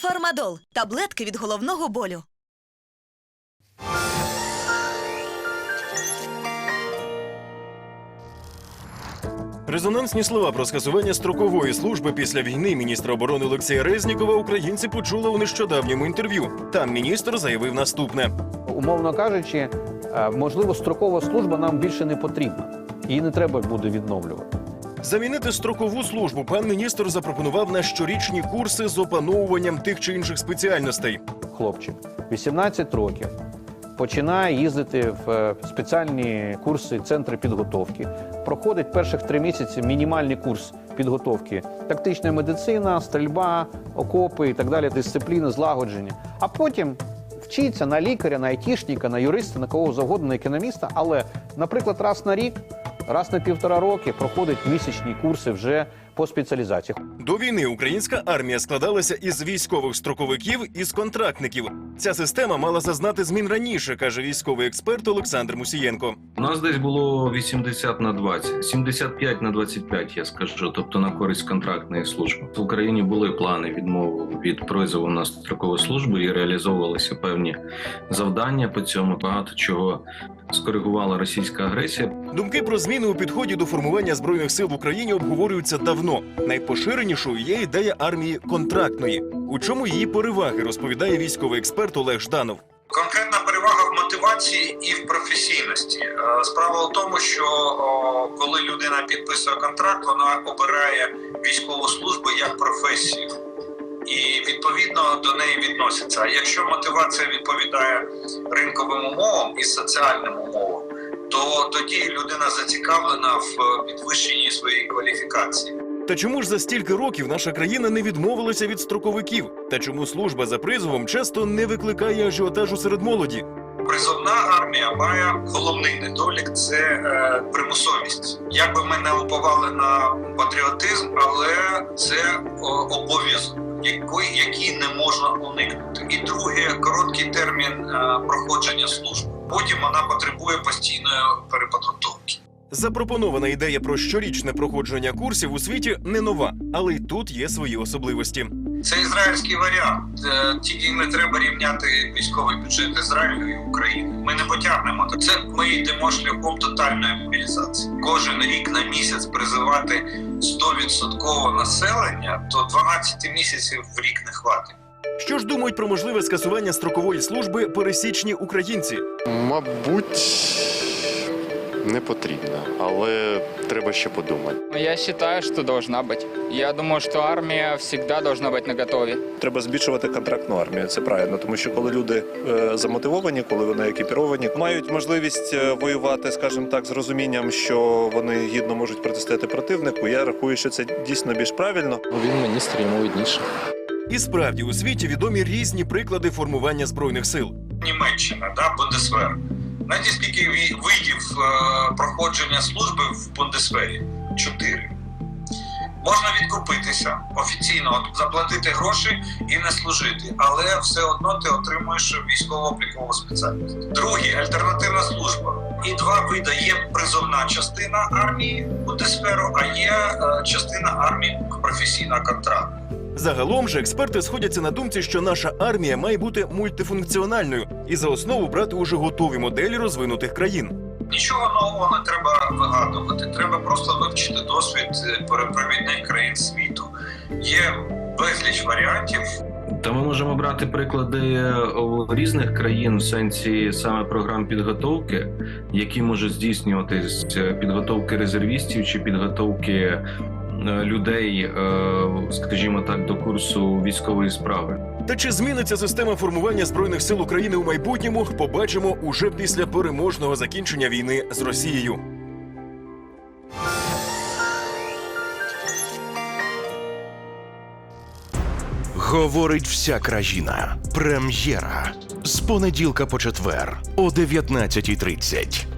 Фармадол таблетки від головного болю. Резонансні слова про скасування строкової служби після війни міністра оборони Олексія Резнікова українці почули у нещодавньому інтерв'ю. Там міністр заявив наступне: умовно кажучи, е, можливо, строкова служба нам більше не потрібна. Її не треба буде відновлювати. Замінити строкову службу. Пан міністр запропонував на щорічні курси з опановуванням тих чи інших спеціальностей. Хлопчик 18 років починає їздити в е, спеціальні курси, центри підготовки. Проходить перших три місяці мінімальний курс підготовки, тактична медицина, стрільба, окопи і так далі, дисципліни, злагодження. А потім вчиться на лікаря, на айтішника, на юриста, на кого завгодно, на економіста. Але, наприклад, раз на рік, раз на півтора роки проходить місячні курси вже по спеціалізації. До війни українська армія складалася із військових строковиків і з контрактників. Ця система мала зазнати змін раніше, каже військовий експерт Олександр Мусієнко. У нас десь було 80 на 20, 75 на 25, я скажу, тобто на користь контрактної служби. В Україні були плани відмови від призову на строкову службу і реалізовувалися певні завдання по цьому. Багато чого скоригувала російська агресія. Думки про зміни у підході до формування збройних сил в Україні обговорюються давно. Найпоширенішою є ідея армії контрактної. У чому її переваги розповідає військовий експерт Олег Жданов. В мотивації і в професійності. Е, Справа в тому, що коли людина підписує контракт, вона обирає військову службу як професію. І відповідно до неї відноситься. А якщо мотивація відповідає ринковим умовам і соціальним умовам, то тоді людина зацікавлена в підвищенні своєї кваліфікації. Та чому ж за стільки років наша країна не відмовилася від строковиків? Та чому служба за призовом часто не викликає ажіотажу серед молоді? Призовна армія має головний недолік це е, примусовість. Як би ми не уповали на патріотизм, але це обов'язок, який, який не можна уникнути. І друге, короткий термін е, проходження служби. Потім вона потребує постійної переподготовки. Запропонована ідея про щорічне проходження курсів у світі не нова, але й тут є свої особливості. Це ізраїльський варіант. Е, Тільки не треба рівняти військовий бюджет Ізраїлю і України. Ми не потягнемо. Це ми йдемо шляхом тотальної мобілізації. Кожен рік на місяць призивати 100% населення, то 12 місяців в рік не хватить. Що ж думають про можливе скасування строкової служби пересічні українці? Мабуть, не потрібно, але треба ще подумати. Я считаю, что должна быть. Я думаю, что армия всегда должна быть наготове. Треба збільшувати контрактну армію. Це правильно, тому що коли люди е, замотивовані, коли вони екіпіровані, мають можливість е, воювати, скажімо так, з розумінням, що вони гідно можуть протистояти противнику. Я рахую, що це дійсно більш правильно. Він міністр, йому видніше. І справді у світі відомі різні приклади формування збройних сил. Німеччина, да, Бундесвер. Знаєте, скільки видів е, проходження служби в Бундесвері? Чотири. Можна відкупитися офіційно, заплатити гроші і не служити, але все одно ти отримуєш військово-облікову спеціальність. Друге альтернативна служба. І два види є призовна частина армії Бундесверу, а є е, частина армії професійна контракт. Загалом же експерти сходяться на думці, що наша армія має бути мультифункціональною і за основу брати уже готові моделі розвинутих країн. Нічого нового не треба вигадувати. Треба просто вивчити досвід е, перепровідних країн світу. Є безліч варіантів. Та ми можемо брати приклади різних країн в сенсі саме програм підготовки, які можуть здійснювати з підготовки резервістів чи підготовки е, людей, е, скажімо так, до курсу військової справи. Та чи зміниться система формування збройних сил України у майбутньому? Побачимо уже після переможного закінчення війни з Росією. Говорить вся країна. Прем'єра з понеділка по четвер о 19.30.